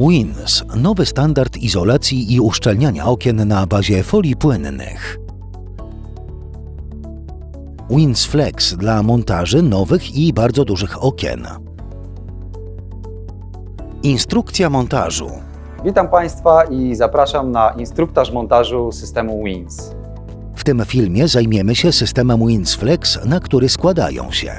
WINS nowy standard izolacji i uszczelniania okien na bazie folii płynnych. WINS Flex dla montaży nowych i bardzo dużych okien. Instrukcja montażu. Witam Państwa i zapraszam na instruktaż montażu systemu WINS. W tym filmie zajmiemy się systemem WINS Flex, na który składają się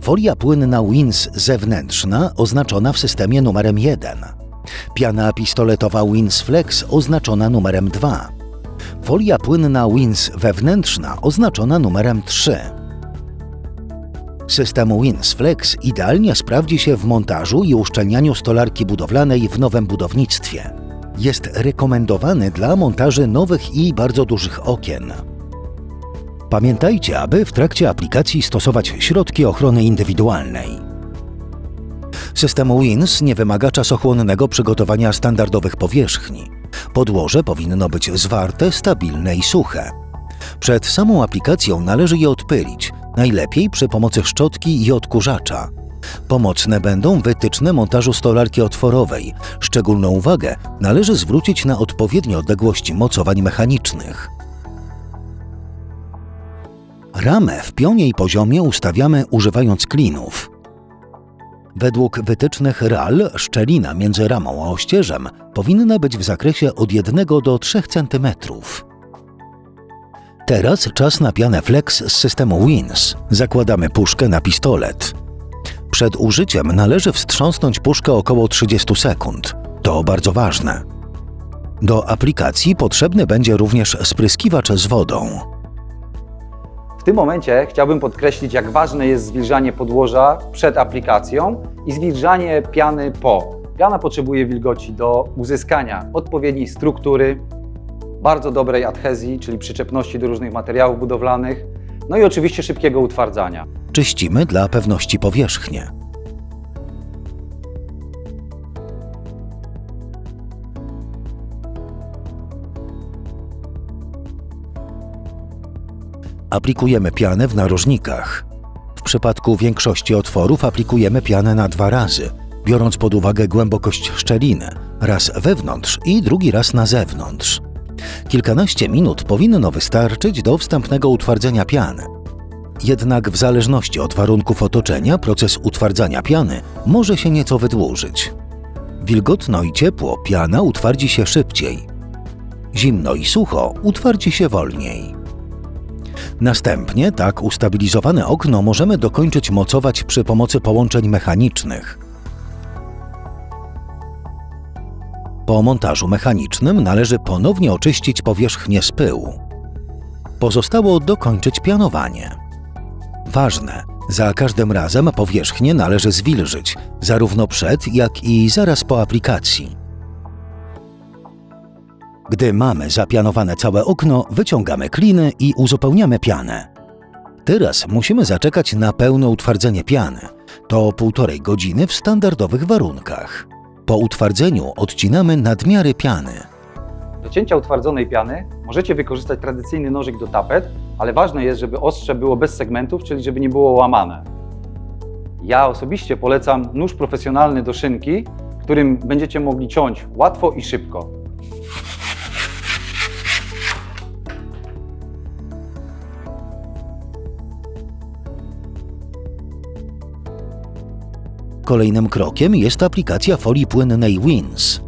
folia płynna WINS zewnętrzna oznaczona w systemie numerem 1, piana pistoletowa WINS Flex oznaczona numerem 2, folia płynna WINS wewnętrzna oznaczona numerem 3. System WINS Flex idealnie sprawdzi się w montażu i uszczelnianiu stolarki budowlanej w nowym budownictwie. Jest rekomendowany dla montaży nowych i bardzo dużych okien. Pamiętajcie, aby w trakcie aplikacji stosować środki ochrony indywidualnej. System WINS nie wymaga czasochłonnego przygotowania standardowych powierzchni. Podłoże powinno być zwarte, stabilne i suche. Przed samą aplikacją należy je odpylić, najlepiej przy pomocy szczotki i odkurzacza. Pomocne będą wytyczne montażu stolarki otworowej. Szczególną uwagę należy zwrócić na odpowiednie odległości mocowań mechanicznych. Ramę w pionie i poziomie ustawiamy używając klinów. Według wytycznych RAL szczelina między ramą a ościeżem powinna być w zakresie od 1 do 3 cm. Teraz czas na pianę Flex z systemu WINS. Zakładamy puszkę na pistolet. Przed użyciem należy wstrząsnąć puszkę około 30 sekund. To bardzo ważne. Do aplikacji potrzebny będzie również spryskiwacz z wodą. Tym momencie chciałbym podkreślić, jak ważne jest zwilżanie podłoża przed aplikacją i zwilżanie piany po. Piana potrzebuje wilgoci do uzyskania odpowiedniej struktury, bardzo dobrej adhezji, czyli przyczepności do różnych materiałów budowlanych, no i oczywiście szybkiego utwardzania. Czyścimy dla pewności powierzchnię. Aplikujemy pianę w narożnikach. W przypadku większości otworów aplikujemy pianę na dwa razy, biorąc pod uwagę głębokość szczeliny, raz wewnątrz i drugi raz na zewnątrz. Kilkanaście minut powinno wystarczyć do wstępnego utwardzenia piany. Jednak w zależności od warunków otoczenia proces utwardzania piany może się nieco wydłużyć. Wilgotno i ciepło piana utwardzi się szybciej. Zimno i sucho utwardzi się wolniej. Następnie tak ustabilizowane okno możemy dokończyć mocować przy pomocy połączeń mechanicznych. Po montażu mechanicznym należy ponownie oczyścić powierzchnię z pyłu. Pozostało dokończyć pianowanie. Ważne, za każdym razem powierzchnię należy zwilżyć, zarówno przed, jak i zaraz po aplikacji. Gdy mamy zapianowane całe okno, wyciągamy kliny i uzupełniamy pianę. Teraz musimy zaczekać na pełne utwardzenie piany. To półtorej godziny w standardowych warunkach. Po utwardzeniu odcinamy nadmiary piany. Do cięcia utwardzonej piany możecie wykorzystać tradycyjny nożyk do tapet, ale ważne jest, żeby ostrze było bez segmentów, czyli żeby nie było łamane. Ja osobiście polecam nóż profesjonalny do szynki, którym będziecie mogli ciąć łatwo i szybko. Kolejnym krokiem jest aplikacja folii płynnej WINS.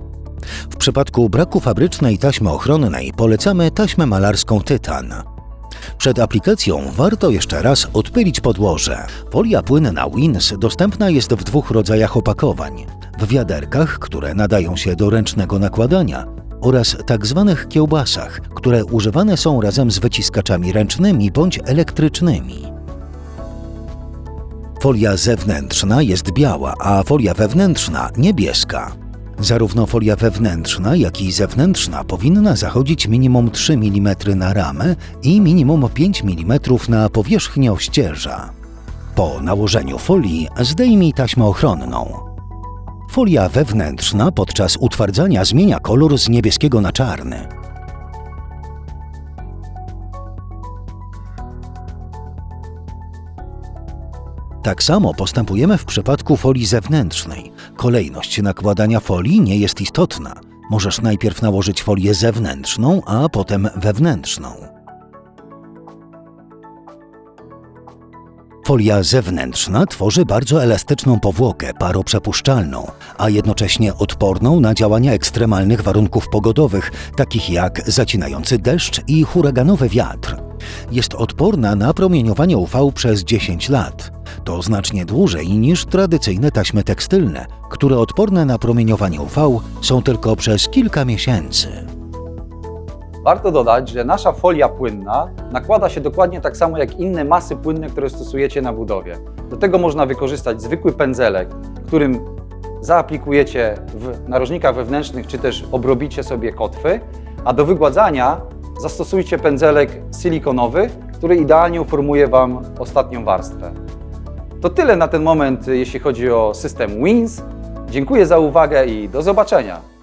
W przypadku braku fabrycznej taśmy ochronnej polecamy taśmę malarską Tytan. Przed aplikacją warto jeszcze raz odpylić podłoże. Folia płynna WINS dostępna jest w dwóch rodzajach opakowań. W wiaderkach, które nadają się do ręcznego nakładania oraz tak zwanych kiełbasach, które używane są razem z wyciskaczami ręcznymi bądź elektrycznymi. Folia zewnętrzna jest biała, a folia wewnętrzna niebieska. Zarówno folia wewnętrzna, jak i zewnętrzna powinna zachodzić minimum 3 mm na ramę i minimum 5 mm na powierzchnię ościeża. Po nałożeniu folii zdejmij taśmę ochronną. Folia wewnętrzna podczas utwardzania zmienia kolor z niebieskiego na czarny. Tak samo postępujemy w przypadku folii zewnętrznej. Kolejność nakładania folii nie jest istotna. Możesz najpierw nałożyć folię zewnętrzną, a potem wewnętrzną. Folia zewnętrzna tworzy bardzo elastyczną powłokę paroprzepuszczalną, a jednocześnie odporną na działania ekstremalnych warunków pogodowych, takich jak zacinający deszcz i huraganowy wiatr. Jest odporna na promieniowanie UV przez 10 lat. To znacznie dłużej niż tradycyjne taśmy tekstylne, które odporne na promieniowanie UV są tylko przez kilka miesięcy. Warto dodać, że nasza folia płynna nakłada się dokładnie tak samo jak inne masy płynne, które stosujecie na budowie. Do tego można wykorzystać zwykły pędzelek, którym zaaplikujecie w narożnikach wewnętrznych, czy też obrobicie sobie kotwy, a do wygładzania zastosujcie pędzelek silikonowy, który idealnie uformuje Wam ostatnią warstwę. To tyle na ten moment, jeśli chodzi o system WINS. Dziękuję za uwagę i do zobaczenia.